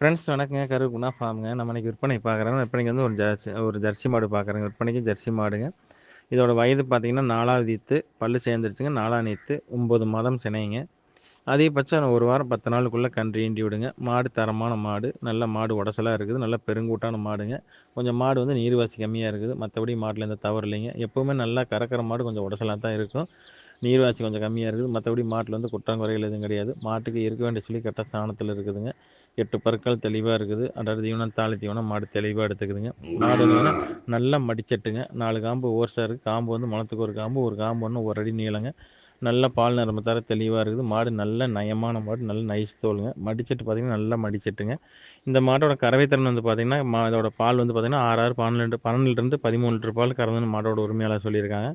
Friends வணக்கங்க. கரு குணா ஃபார்முங்க நம்ம இன்றைக்கி விற்பனை பார்க்குறோம். விற்பனைக்கு வந்து ஒரு ஜெர்சி ஒரு ஜெர்சி மாடு பார்க்குறேங்க. விற்பனைக்கு ஜெர்சி மாடுங்க. இதோட வயது பார்த்தீங்கன்னா நாலாவது ஈத்து பல்லு சேர்ந்துருச்சுங்க. நாலாம் நீத்து ஒம்பது மாதம் சினைங்க. அதிகபட்சம் ஒரு வாரம் பத்து நாளுக்குள்ளே கன்று ஈண்டி விடுங்க. மாடு தரமான மாடு. நல்ல மாடு உடசலாக இருக்குது. நல்ல பெருங்கூட்டான மாடுங்க. கொஞ்சம் மாடு வந்து நீர்வாசி கம்மியாக இருக்குது. மற்றபடி மாட்டில் எந்த தவறு இல்லைங்க. எப்போவுமே நல்லா கறக்கிற மாடு கொஞ்சம் உடசலாக தான் இருக்கும். நீர்வாசி கொஞ்சம் கம்மியாக இருக்குது. மற்றபடி மாட்டில் வந்து குற்றங்குறைகள் எதுவும் கிடையாது. மாட்டுக்கு இருக்க வேண்டிய சொல்லி கரெக்டாக ஸ்தானத்தில் இருக்குதுங்க. எட்டு பற்கள் தெளிவாக இருக்குது. அடர் தீவனம் தாலி தீவனம் மாடு தெளிவாக எடுத்துக்குதுங்க. மாடு நல்லா மடிச்சட்டுங்க. நாலு காம்பு ஓர்ஸாக இருக்குது காம்பு வந்து முளத்துக்கு ஒரு காம்பு ஒரு காம்பு ஒன்று ஒரு அடி நீளங்க. நல்ல பால் நிரம்ப தர தெளிவாக இருக்குது. மாடு நல்ல நயமான மாடு நல்ல நைஸ் தோலுங்க. மடிச்சட்டு பார்த்திங்கன்னா நல்லா மடிச்சட்டுங்க. இந்த மாட்டோட கறவைத்திறன் வந்து பார்த்திங்கன்னா மா இதோட பால் வந்து பார்த்திங்கன்னா ஆறாறு பன்னெண்டு பன்னெண்டுலேருந்து பதிமூணு லிட்டர் பால் கறந்துன்னு மாட்டோட உரிமையாளர் சொல்லியிருக்காங்க.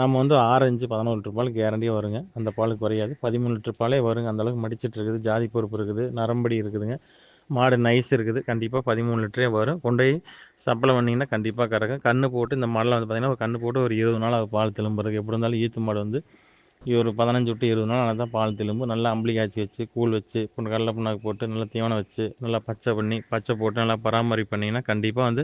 நம்ம வந்து ஆறஞ்சு பதினோரு லிட்டர் பால் கேரண்டியாக வருங்க. அந்த பால் குறையாது. பதிமூணு லிட்டர் பாலே வருங்க. அந்தளவுக்கு மடிச்சிட்டு இருக்குது. ஜாதி பொறுப்பு இருக்குது. நரம்படி இருக்குதுங்க. மாடு நைஸ் இருக்குது. கண்டிப்பாக பதிமூணு லிட்டரே வரும். கொண்டு போய் சப்ளை பண்ணிங்கன்னா கண்டிப்பாக கறக்கும். கன்று போட்டு இந்த மாடெலாம் வந்து பார்த்திங்கன்னா ஒரு கன்று போட்டு ஒரு இருபது நாள் அது பால் திரும்புறதுக்கு. எப்படி இருந்தாலும் ஈத்து மாடு வந்து ஒரு பதினஞ்சு விட்டு இருபது நாள் நல்லா தான் பால் திரும்பு நல்லா அம்பளி காய்ச்சி வச்சு கூழ் வச்சு கொண்டு கடலை புண்ணாக்கு போட்டு நல்லா தீவனம் வச்சு நல்லா பச்சை பண்ணி பச்சை போட்டு நல்லா பராமரிப்பு பண்ணிங்கன்னா கண்டிப்பாக வந்து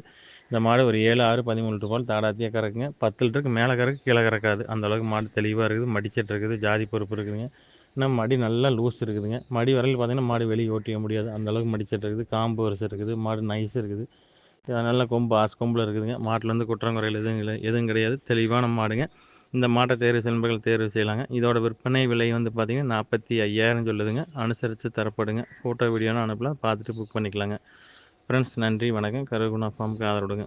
இந்த மாடு ஒரு ஏழு ஆறு பதிமூணு லிட்டர் பால் தாடாத்தியாக கறக்குங்க. பத்து லிட்டருக்கு மேலே கறக்கு கீழே கறக்காது. அந்தளவுக்கு மாடு தெளிவாக இருக்குது மடிச்சிட்டு இருக்குது ஜாதி பொறுப்பு இருக்குதுங்க. இன்னும் மடி நல்லா லூஸ் இருக்குதுங்க. மடி வரையில் பார்த்திங்கன்னா மாடு வெளியே ஓட்டிக்க முடியாது. அந்த அளவுக்கு மடிச்சிட்டு இருக்குது காம்பு வரிசை இருக்குது மாடு நைஸ் இருக்குது. நல்ல கொம்பு ஆசு கொம்பில் இருக்குதுங்க. மாட்டில் வந்து குற்றங்குறையில் எதுவும் இல்லை எதுவும் கிடையாது. தெளிவான மாடுங்க. இந்த மாட்டை தேர்வு செல்பர்கள் தேர்வு செய்யலாங்க. இதோட விற்பனை விலை வந்து பார்த்திங்கன்னா நாற்பத்தி ஐயாயிரம் சொல்லுதுங்க. அனுசரித்து தரப்படுங்க. ஃபோட்டோ வீடியோன்னு அனுப்பலாம். பார்த்துட்டு புக் பண்ணிக்கலாங்க. ஃப்ரெண்ட்ஸ் நன்றி வணக்கம். கருகுணா ஃபார்முக்கு ஆதரவுடுங்க.